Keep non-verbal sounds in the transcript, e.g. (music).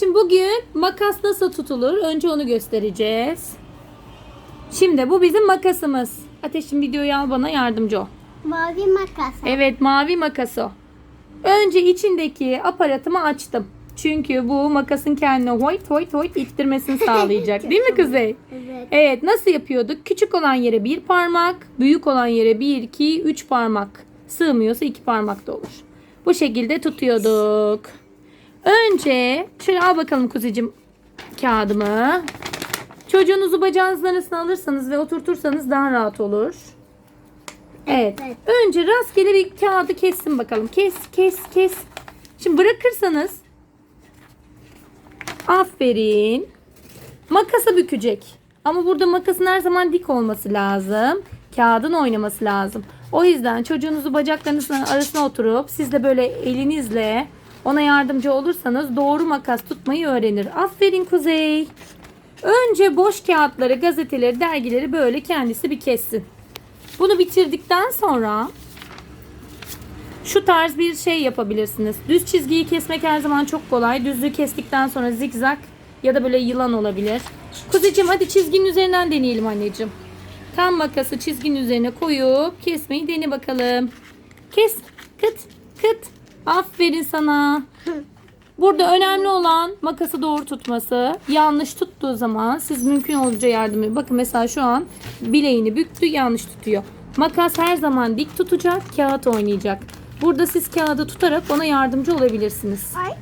Şimdi bugün makas nasıl tutulur? Önce onu göstereceğiz. Şimdi bu bizim makasımız. Ateşim videoyu al bana yardımcı ol. Mavi makas. Evet mavi makas o. Önce içindeki aparatımı açtım. Çünkü bu makasın kendine hoyt hoyt hoyt ittirmesini (laughs) sağlayacak. Değil mi Kuzey? Evet. Evet nasıl yapıyorduk? Küçük olan yere bir parmak, büyük olan yere bir, iki, üç parmak. Sığmıyorsa iki parmak da olur. Bu şekilde tutuyorduk. Önce şöyle al bakalım kuzicim kağıdımı. Çocuğunuzu bacağınızın arasına alırsanız ve oturtursanız daha rahat olur. Evet. Evet. Önce rastgele bir kağıdı kessin bakalım. Kes, kes, kes. Şimdi bırakırsanız aferin. Makasa bükecek. Ama burada makasın her zaman dik olması lazım. Kağıdın oynaması lazım. O yüzden çocuğunuzu bacaklarınızın arasına oturup siz de böyle elinizle ona yardımcı olursanız doğru makas tutmayı öğrenir. Aferin Kuzey. Önce boş kağıtları, gazeteleri, dergileri böyle kendisi bir kessin. Bunu bitirdikten sonra şu tarz bir şey yapabilirsiniz. Düz çizgiyi kesmek her zaman çok kolay. Düzlüğü kestikten sonra zigzag ya da böyle yılan olabilir. Kuzicim hadi çizginin üzerinden deneyelim anneciğim. Tam makası çizginin üzerine koyup kesmeyi dene bakalım. Kes. Aferin sana. Burada önemli olan makası doğru tutması. Yanlış tuttuğu zaman siz mümkün olunca yardım edin. Bakın mesela şu an bileğini büktü yanlış tutuyor. Makas her zaman dik tutacak, kağıt oynayacak. Burada siz kağıdı tutarak ona yardımcı olabilirsiniz. Ay